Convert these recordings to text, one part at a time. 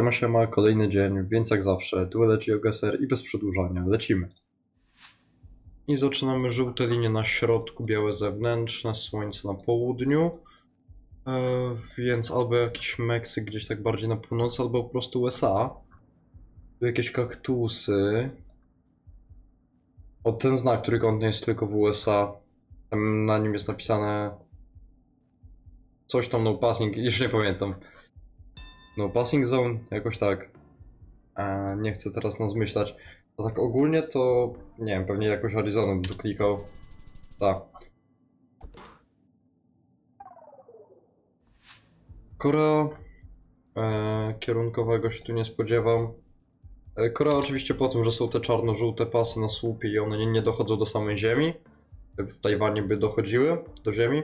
Siema, siema, kolejny dzień, więc jak zawsze, duelet GeoGuessr i bez przedłużania, lecimy. I zaczynamy żółte linie na środku, białe zewnętrzne, słońce na południu. E, więc albo jakiś Meksyk gdzieś tak bardziej na północy, albo po prostu USA. Tu jakieś kaktusy. O, ten znak trójkątny jest tylko w USA. Tam na nim jest napisane coś tam no passing, już nie pamiętam. No, passing zone, jakoś tak. E, nie chcę teraz nas myśleć. A tak ogólnie to, nie wiem, pewnie jakoś Arizonę bym tu klikał. Tak. Korea e, kierunkowego się tu nie spodziewam. E, Korea oczywiście po tym, że są te czarno-żółte pasy na słupie i one nie, nie dochodzą do samej ziemi. W Tajwanie by dochodziły do ziemi.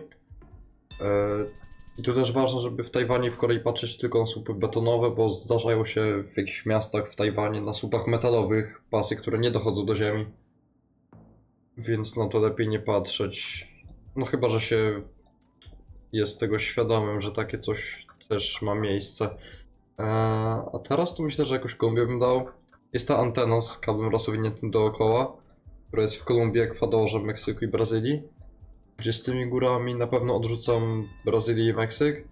E, i tu też ważne, żeby w Tajwanie i w Korei patrzeć tylko na słupy betonowe, bo zdarzają się w jakichś miastach w Tajwanie na słupach metalowych pasy, które nie dochodzą do ziemi. Więc na to lepiej nie patrzeć. No chyba, że się jest tego świadomym, że takie coś też ma miejsce. Eee, a teraz to myślę, że jakoś Kolumbię bym dał. Jest ta antena z kablem rozwiniętym dookoła, która jest w Kolumbii, Ekwadorze, Meksyku i Brazylii gdzie z tymi górami na pewno odrzucam Brazylię i Meksyk.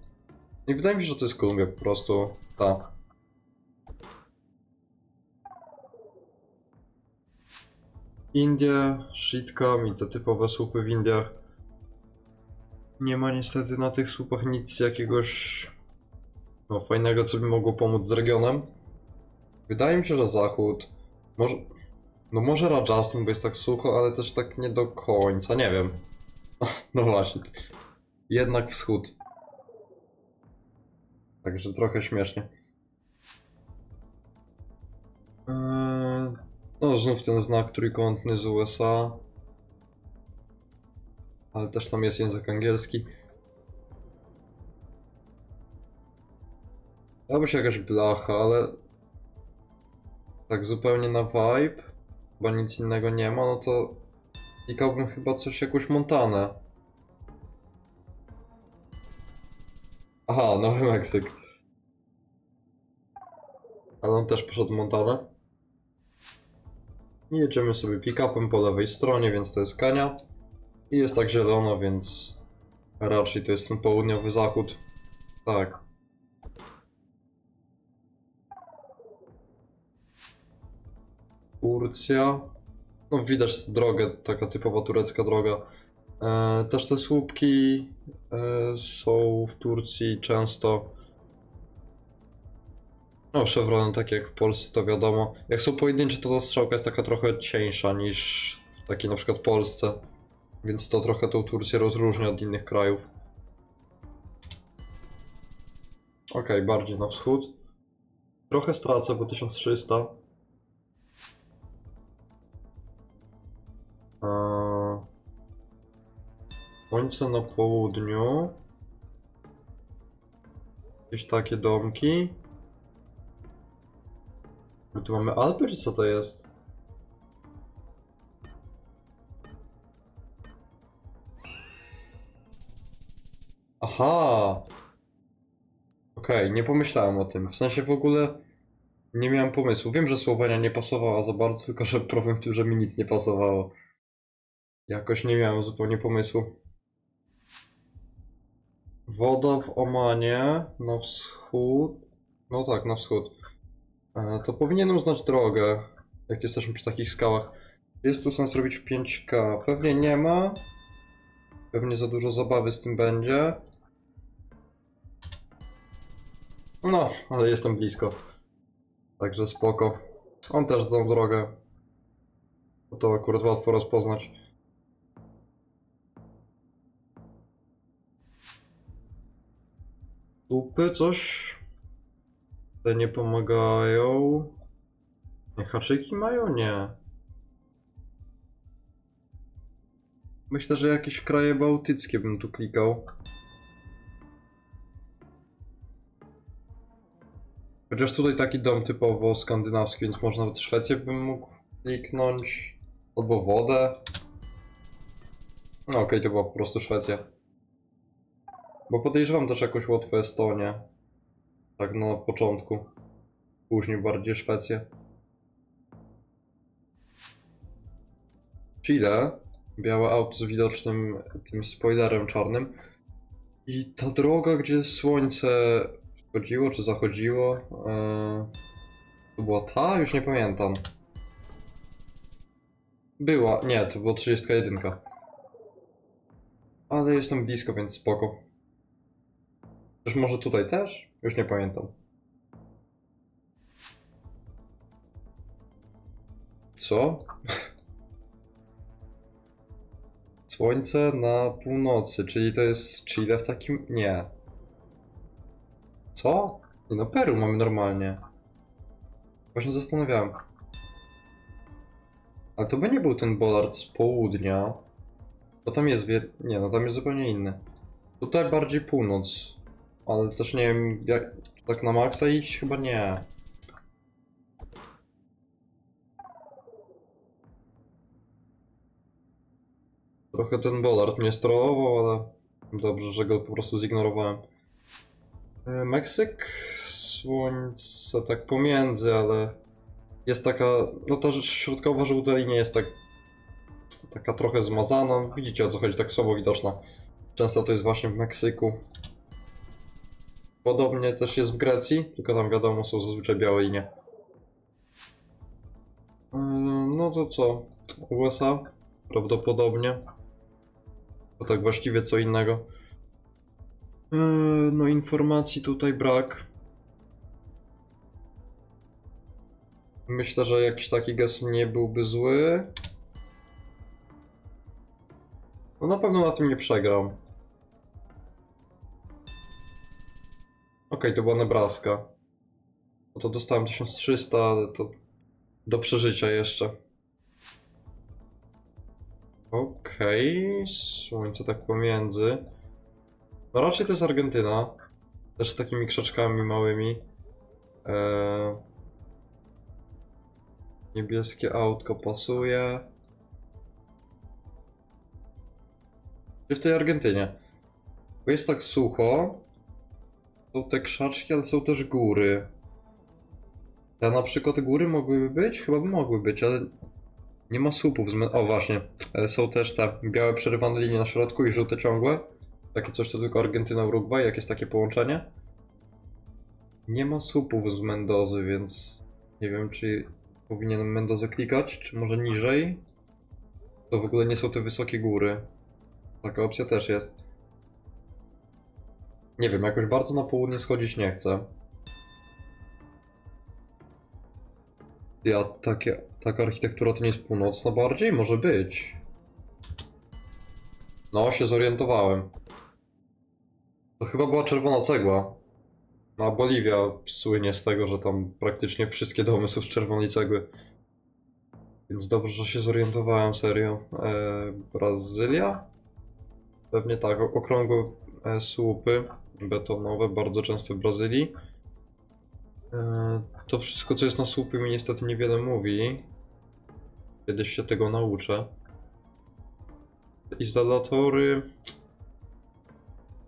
I wydaje mi się, że to jest Kolumbia po prostu. Ta. Indie, shitkam i te typowe słupy w Indiach. Nie ma niestety na tych słupach nic jakiegoś no, fajnego, co by mogło pomóc z regionem. Wydaje mi się, że zachód. Może. No może Rajasthan, bo jest tak sucho, ale też tak nie do końca, nie wiem. No właśnie. Jednak wschód. Także trochę śmiesznie. Eee, No, znów ten znak trójkątny z USA. Ale też tam jest język angielski. Dałaby się jakaś blacha, ale tak zupełnie na vibe, bo nic innego nie ma, no to klikałbym chyba coś, jakąś Montanę. Aha, Nowy Meksyk. Ale on też poszedł Montanę. I jedziemy sobie pick-upem po lewej stronie, więc to jest Kania. I jest tak zielono, więc raczej to jest ten południowy zachód. Tak. Turcja. No widać drogę, taka typowa turecka droga. E, też te słupki e, są w Turcji często. No, chevron, tak jak w Polsce, to wiadomo. Jak są pojedyncze, to ta strzałka jest taka trochę cieńsza niż w takiej na przykład Polsce. Więc to trochę tą Turcję rozróżnia od innych krajów. Okej, bardziej na wschód. Trochę stracę, bo 1300. Słońce na południu. Jakieś takie domki. My tu mamy Alpy, co to jest? Aha! Okej, nie pomyślałem o tym. W sensie w ogóle nie miałem pomysłu. Wiem, że Słowenia nie pasowała za bardzo, tylko że problem w tym, że mi nic nie pasowało. Jakoś nie miałem zupełnie pomysłu. Woda w Omanie na wschód. No tak, na wschód. E, To powinienem znać drogę, jak jesteśmy przy takich skałach. Jest tu sens robić 5K? Pewnie nie ma. Pewnie za dużo zabawy z tym będzie. No, ale jestem blisko. Także spoko. On też tą drogę. To akurat łatwo rozpoznać. Słupy coś? Te nie pomagają. Nie, haczyki mają? Nie. Myślę, że jakieś kraje bałtyckie bym tu klikał. Chociaż tutaj taki dom typowo skandynawski, więc może nawet Szwecję bym mógł kliknąć. Albo wodę. No okej, to była po prostu Szwecja. Bo podejrzewam też jakąś łatwą Estonię. Tak na początku. Później bardziej Szwecję. Chile. Białe auto z widocznym tym spoilerem czarnym. I ta droga, gdzie słońce wschodziło czy zachodziło. e, to była ta? Już nie pamiętam. Była. Nie, to była 31. Ale jestem blisko, więc spoko. Też może tutaj też? Już nie pamiętam. Co? Słońce na północy, czyli to jest Chile w takim... Nie. Co? Nie no, Peru mamy normalnie. Właśnie zastanawiałem. Ale to by nie był ten Bollard z południa. Bo tam jest wie... Nie, no tam jest zupełnie inny. Tutaj bardziej północ. Ale też nie wiem, jak tak na maksa iść? Chyba nie. Trochę ten Bollard mnie strollował, ale dobrze, że go po prostu zignorowałem. E, Meksyk, słońce tak pomiędzy, ale jest taka, no ta środkowa żółta linia jest tak taka trochę zmazana, widzicie o co chodzi, tak słabo widoczna. Często to jest właśnie w Meksyku. Podobnie też jest w Grecji, tylko tam wiadomo są zazwyczaj białe linie. E, No to co? USA? Prawdopodobnie. To tak właściwie co innego. E, No informacji tutaj brak. Myślę, że jakiś taki gest nie byłby zły. No na pewno na tym nie przegram. To była Nebraska. No to dostałem 1300, ale to do przeżycia jeszcze. Okej, słońce tak pomiędzy. No raczej to jest Argentyna. Też z takimi krzaczkami małymi. Eee... Niebieskie autko pasuje. Gdzie w tej Argentynie? Bo jest tak sucho. Są te krzaczki, ale są też góry. Te na przykład góry mogłyby być? Chyba by mogły być, ale nie ma słupów. zmę- O właśnie, E, są też te białe przerywane linie na środku i żółte ciągłe. Takie coś to tylko Argentyna, Urugwaj, jak jest takie połączenie. Nie ma słupów z Mendozy, więc nie wiem czy powinienem Mendozę klikać, czy może niżej. To w ogóle nie są te wysokie góry. Taka opcja też jest. Nie wiem, jakoś bardzo na południe schodzić nie chcę. Ja, takie, taka architektura to nie jest północna bardziej? Może być. No, się zorientowałem. To chyba była czerwona cegła. No, a Boliwia słynie z tego, że tam praktycznie wszystkie domy są z czerwonej cegły. Więc dobrze, że się zorientowałem, serio. E, Brazylia? Pewnie tak, okrągłe e, słupy betonowe, bardzo często w Brazylii. E, to wszystko, co jest na słupy, mi niestety niewiele mówi. Kiedyś się tego nauczę. Izolatory.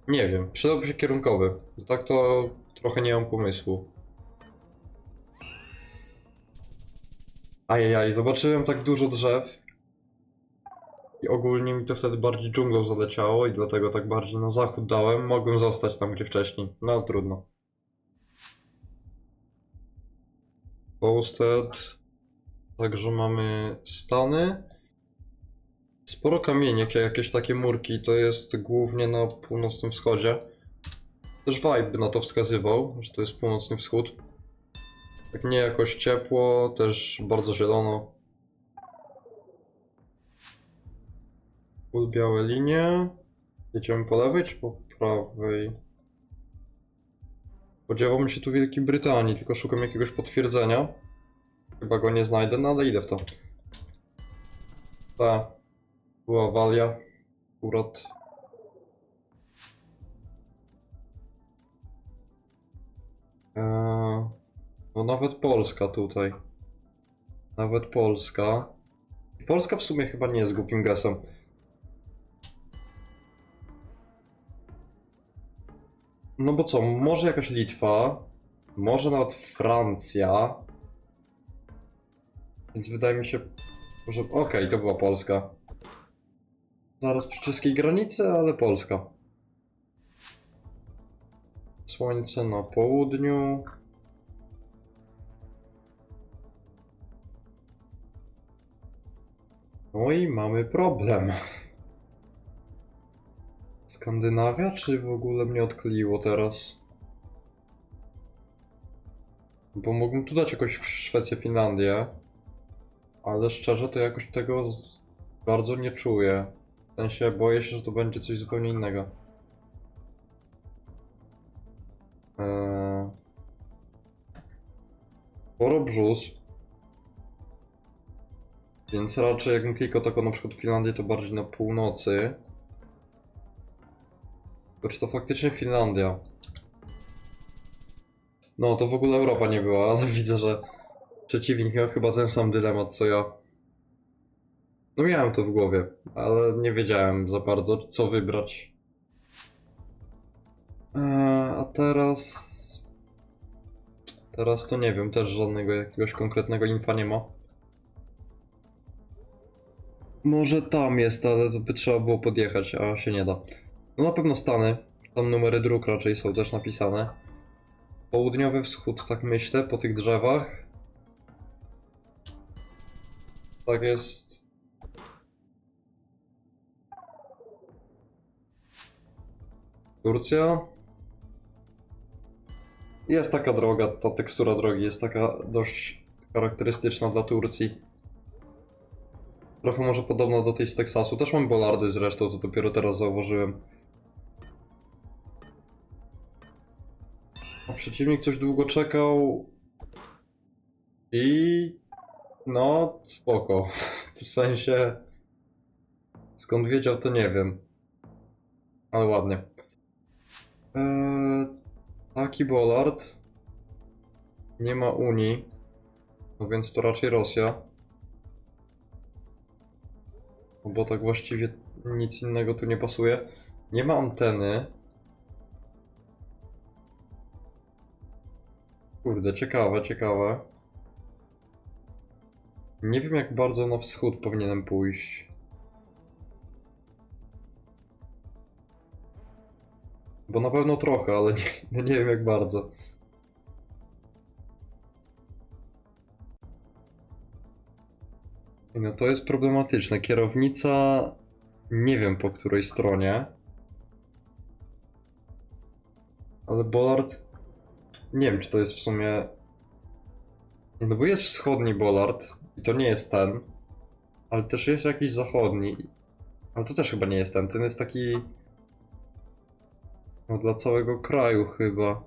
Nie wiem, przydałby się kierunkowy. Tak to trochę nie mam pomysłu. Ajajaj, zobaczyłem tak dużo drzew. I ogólnie mi to wtedy bardziej dżunglą zaleciało i dlatego tak bardziej na zachód dałem. Mogłem zostać tam gdzie wcześniej. No trudno. Posted. Także mamy Stany. Sporo kamieniek, jakieś takie murki, to jest głównie na północnym wschodzie. Też vibe na to wskazywał, że to jest północny wschód. Tak nie jakoś ciepło, też bardzo zielono. Full białe linie. Jedziemy po lewej czy po prawej? Spodziewałbym się tu Wielkiej Brytanii, tylko szukam jakiegoś potwierdzenia. Chyba go nie znajdę, no ale idę w to. Ta. Była Walia. Akurat. Eee, no nawet Polska tutaj. Nawet Polska. Polska w sumie chyba nie jest głupim gesem. No bo co, może jakaś Litwa, Może nawet Francja. Więc wydaje mi się, że. Okej, to była Polska. Zaraz przy czeskiej granicy, ale Polska. Słońce na południu. No i mamy problem. Skandynawia, czy w ogóle mnie odkleiło teraz? Bo mógłbym tu dać jakoś w Szwecję, Finlandię. Ale szczerze to jakoś tego bardzo nie czuję. W sensie boję się, że to będzie coś zupełnie innego. Eee... Sporo brzus. Więc raczej jakbym klikał taką na przykład Finlandię, to bardziej na północy. To czy to faktycznie Finlandia? No, to w ogóle Europa nie była, ale widzę, że przeciwnik miał chyba ten sam dylemat co ja. No miałem to w głowie, ale nie wiedziałem za bardzo co wybrać. Eee, a teraz... Teraz to nie wiem, też żadnego jakiegoś konkretnego infa nie ma. Może tam jest, ale to by trzeba było podjechać, a się nie da. No na pewno Stany. Tam numery dróg raczej są też napisane. Południowy wschód, tak myślę, po tych drzewach. Tak jest. Turcja. Jest taka droga, ta tekstura drogi jest taka dość charakterystyczna dla Turcji. Trochę może podobna do tej z Teksasu. Też mam bolardy zresztą, to dopiero teraz zauważyłem. Przeciwnik coś długo czekał. I. No, spoko. W sensie. Skąd wiedział, to nie wiem. Ale ładnie. Eee, taki Bollard. Nie ma Unii. No więc to raczej Rosja. No Bo tak właściwie nic innego tu nie pasuje. Nie ma anteny. Kurde, ciekawe, ciekawe. Nie wiem jak bardzo na wschód powinienem pójść. Bo na pewno trochę, ale nie, no nie wiem jak bardzo. No to jest problematyczne. Kierownica nie wiem po której stronie. Ale Bollard nie wiem czy to jest w sumie. No bo jest wschodni Bollard i to nie jest ten. Ale też jest jakiś zachodni. Ale to też chyba nie jest ten. Ten jest taki. No dla całego kraju chyba.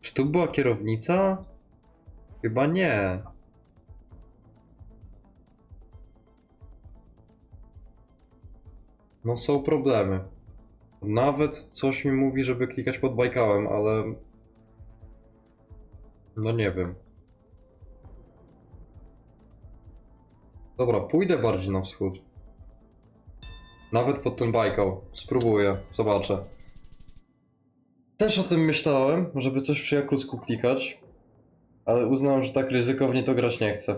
Czy tu była kierownica? Chyba nie. No są problemy. Nawet coś mi mówi, żeby klikać pod bajkałem, ale... No nie wiem. Dobra, pójdę bardziej na wschód. Nawet pod ten bajkał. Spróbuję, zobaczę. Też o tym myślałem, żeby coś przy Jakucku klikać. Ale uznałem, że tak ryzykownie to grać nie chcę.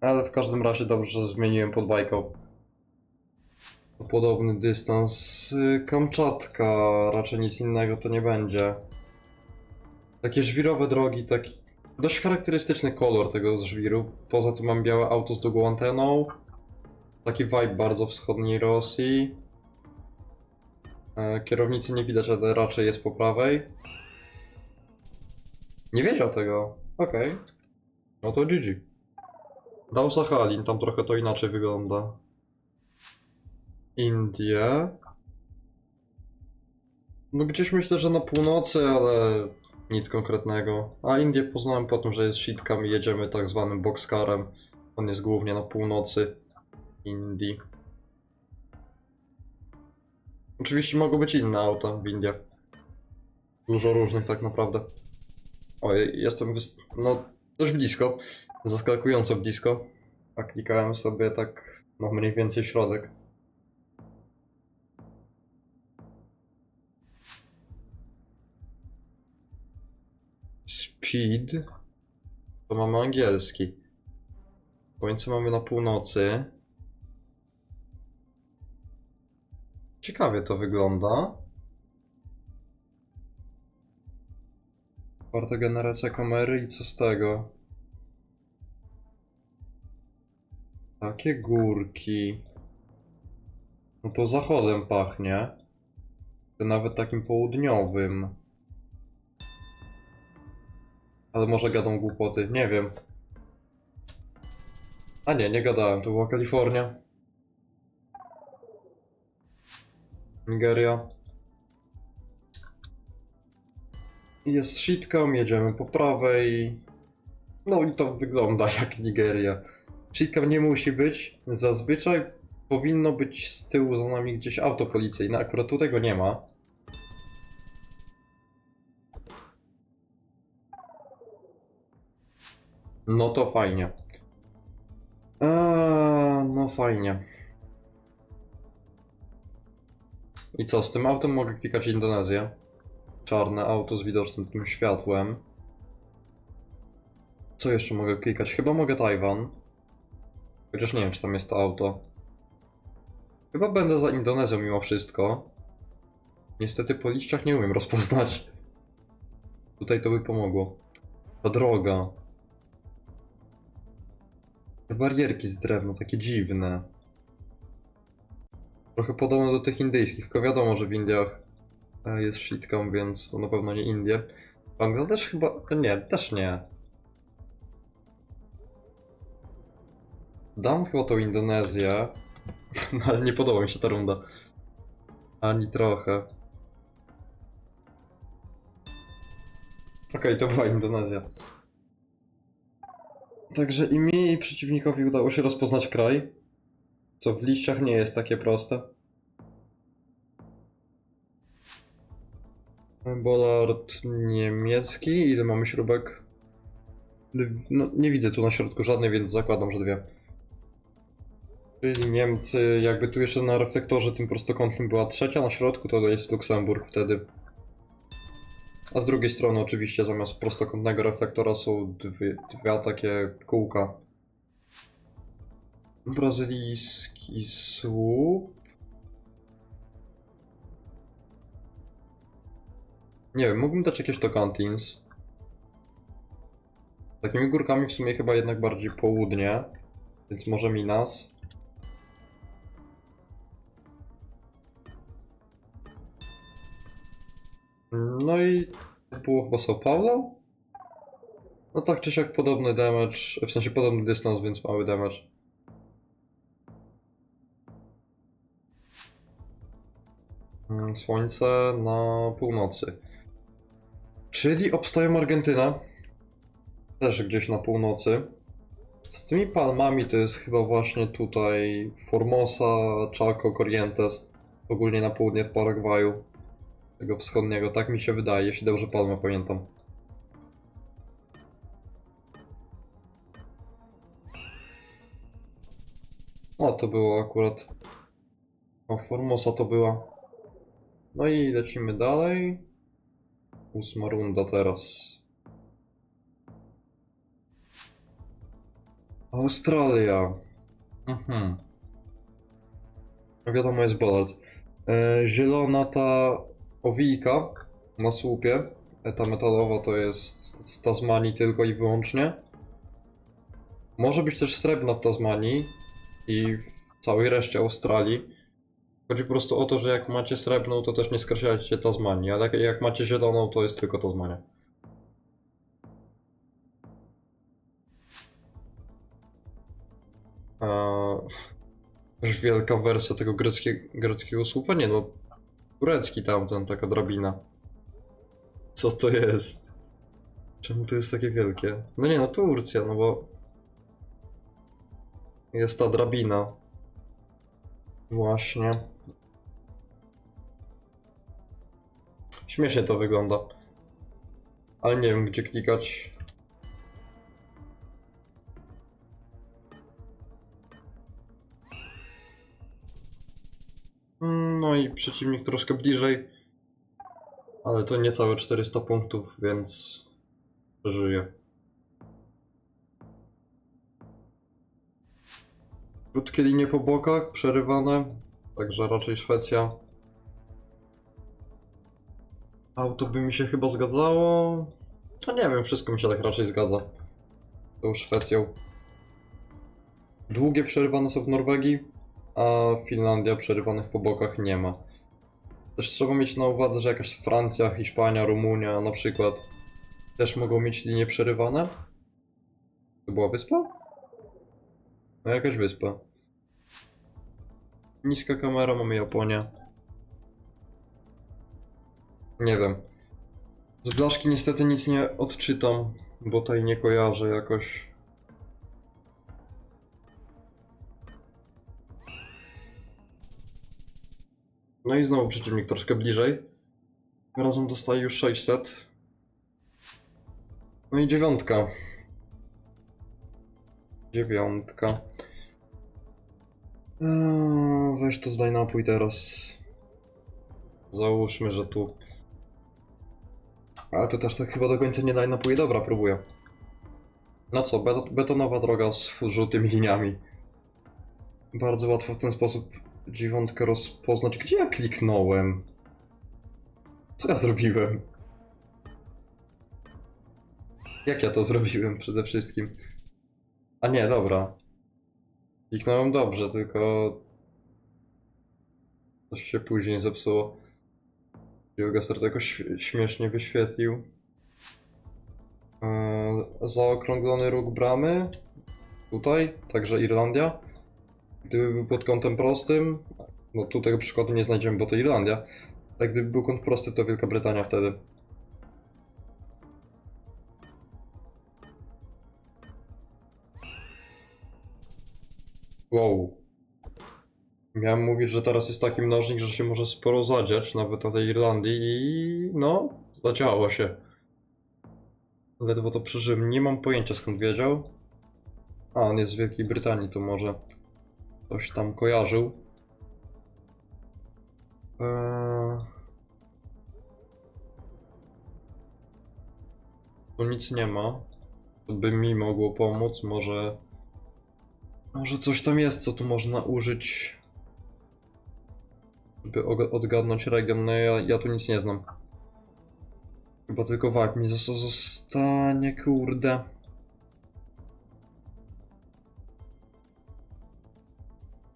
Ale w każdym razie dobrze, że zmieniłem pod bajką. Podobny dystans. Y, Kamczatka, raczej nic innego to nie będzie. Takie żwirowe drogi, taki dość charakterystyczny kolor tego żwiru. Poza tym mam białe auto z długą anteną. Taki vibe bardzo wschodniej Rosji. E, Kierownicy nie widać, ale raczej jest po prawej. Nie wiedział tego. Okej. No to GG. Dał Sachalin, tam trochę to inaczej wygląda. Indie. No gdzieś myślę, że na północy, ale nic konkretnego. A Indię poznałem po tym, że jest shitkam i jedziemy tak zwanym boxcarem. On jest głównie na północy Indii. Oczywiście mogą być inne auta w Indiach. Dużo różnych tak naprawdę. Oj, jestem no dość blisko. Zaskakująco blisko. A klikałem sobie tak, no mniej więcej środek. Shid. To mamy angielski. Słońce mamy na północy. Ciekawie to wygląda. Czwarta generacja kamery i co z tego? Takie górki. No to zachodem pachnie. To nawet takim południowym. Ale może gadą głupoty, nie wiem. A nie, nie gadałem, to była Kalifornia. Nigeria. Jest shitcam, jedziemy po prawej. No i to wygląda jak Nigeria. Shitcam nie musi być. Zazwyczaj powinno być z tyłu za nami gdzieś auto policyjne. Akurat tu tego nie ma. No to fajnie. Eee, no fajnie. I co, z tym autem mogę klikać Indonezję? Czarne auto z widocznym tym światłem. Co jeszcze mogę klikać? Chyba mogę Tajwan. Chociaż nie wiem, czy tam jest to auto. Chyba będę za Indonezją mimo wszystko. Niestety po liściach nie umiem rozpoznać. Tutaj to by pomogło. Ta droga. Te barierki z drewna, takie dziwne. Trochę podobne do tych indyjskich, tylko wiadomo, że w Indiach e, jest shitcam, więc to na pewno nie Indie. Bangladesz chyba... nie, też nie. Dam chyba tą Indonezję, no ale nie podoba mi się ta runda. Ani trochę. Okej, to była Indonezja. Także i mi, i przeciwnikowi udało się rozpoznać kraj, co w liściach nie jest takie proste. Bollard niemiecki, ile mamy śrubek? No, nie widzę tu na środku żadnej, więc zakładam, że dwie. Czyli Niemcy, jakby tu jeszcze na reflektorze tym prostokątnym była trzecia, na środku to jest Luksemburg wtedy. A z drugiej strony oczywiście zamiast prostokątnego reflektora są dwie, dwa takie kółka. Brazylijski słup. Nie wiem, mógłbym dać jakieś Tocantins. Takimi górkami w sumie chyba jednak bardziej południe, więc może Minas. No i było chyba São Paulo? No tak czy siak podobny damage, w sensie podobny dystans, więc mały damage. Mm, Słońce na północy. Czyli obstają Argentyna. Też gdzieś na północy. Z tymi palmami to jest chyba właśnie tutaj Formosa, Chaco, Corrientes. Ogólnie na południe Paragwaju. Tego wschodniego, tak mi się wydaje, jeśli dobrze palmę pamiętam. O, to było akurat. O, Formosa to była. No i lecimy dalej. Ósma runda teraz. Australia. Mhm. No Wiadomo, jest Bollard. E, zielona ta owijka na słupie. Ta metalowa to jest z Tasmanii tylko i wyłącznie. Może być też srebrna w Tasmanii i w całej reszcie Australii. Chodzi po prostu o to, że jak macie srebrną, to też nie skreślajcie Tasmanii, ale jak- jak macie zieloną, to jest tylko Tasmania. Eee, wielka wersja tego greckie, greckiego słupa? Nie no, turecki tamten, taka drabina. Co to jest? Czemu to jest takie wielkie? No nie no, Turcja, no bo... Jest ta drabina. Właśnie. Śmiesznie to wygląda. Ale nie wiem, gdzie klikać. No i przeciwnik troszkę bliżej. Ale to niecałe 400 punktów, więc przeżyje. Krótkie linie po bokach, przerywane, także raczej Szwecja. Auto by mi się chyba zgadzało. No nie wiem, wszystko mi się tak raczej zgadza. Tą Szwecją. Długie przerywane są w Norwegii, a Finlandia przerywanych po bokach nie ma. Też trzeba mieć na uwadze, że jakaś Francja, Hiszpania, Rumunia na przykład też mogą mieć linie przerywane. To była wyspa? No jakaś wyspa. Niska kamera, mamy Japonię. Nie wiem. Z blaszki niestety nic nie odczytam, bo tej nie kojarzę jakoś. No i znowu przeciwnik troszkę bliżej. Razem dostaje już 600. No i dziewiątka. Dziewiątka. Eee, weź to zdaj napój teraz. Załóżmy, że tu. Ale to też tak chyba do końca nie daj napój. Dobra, próbuję. No co, bet- betonowa droga z żółtymi liniami. Bardzo łatwo w ten sposób dziewiątkę rozpoznać. Gdzie ja kliknąłem? Co ja zrobiłem? Jak ja to zrobiłem przede wszystkim? A nie, dobra. Kliknąłem dobrze, tylko... Coś się później zepsuło. Geogestar to jakoś śm- śmiesznie wyświetlił. Eee, zaokrąglony róg bramy. Tutaj, także Irlandia. Gdyby był pod kątem prostym, no tu tego przykładu nie znajdziemy, bo to Irlandia. Tak gdyby był kąt prosty, to Wielka Brytania wtedy. Wow. Miałem mówić, że teraz jest taki mnożnik, że się może sporo zadziać, nawet o tej Irlandii i no, zadziało się. Ledwo to przeżyłem. Nie mam pojęcia skąd wiedział. A, on jest z Wielkiej Brytanii, to może coś tam kojarzył. Eee... Tu nic nie ma, co by mi mogło pomóc. Może. Może coś tam jest, co tu można użyć, żeby odgadnąć region. No ja, ja tu nic nie znam. Chyba tylko wag mi zos- zostanie, kurde.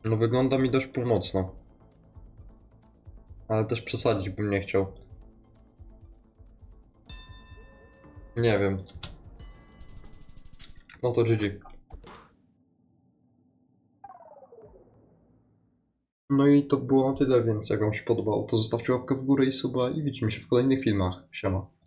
No wygląda mi dość półmocno. Ale też przesadzić bym nie chciał. Nie wiem. No to GG. No i to było na tyle, więc jak wam się podobało, to zostawcie łapkę w górę i suba i widzimy się w kolejnych filmach. Siema.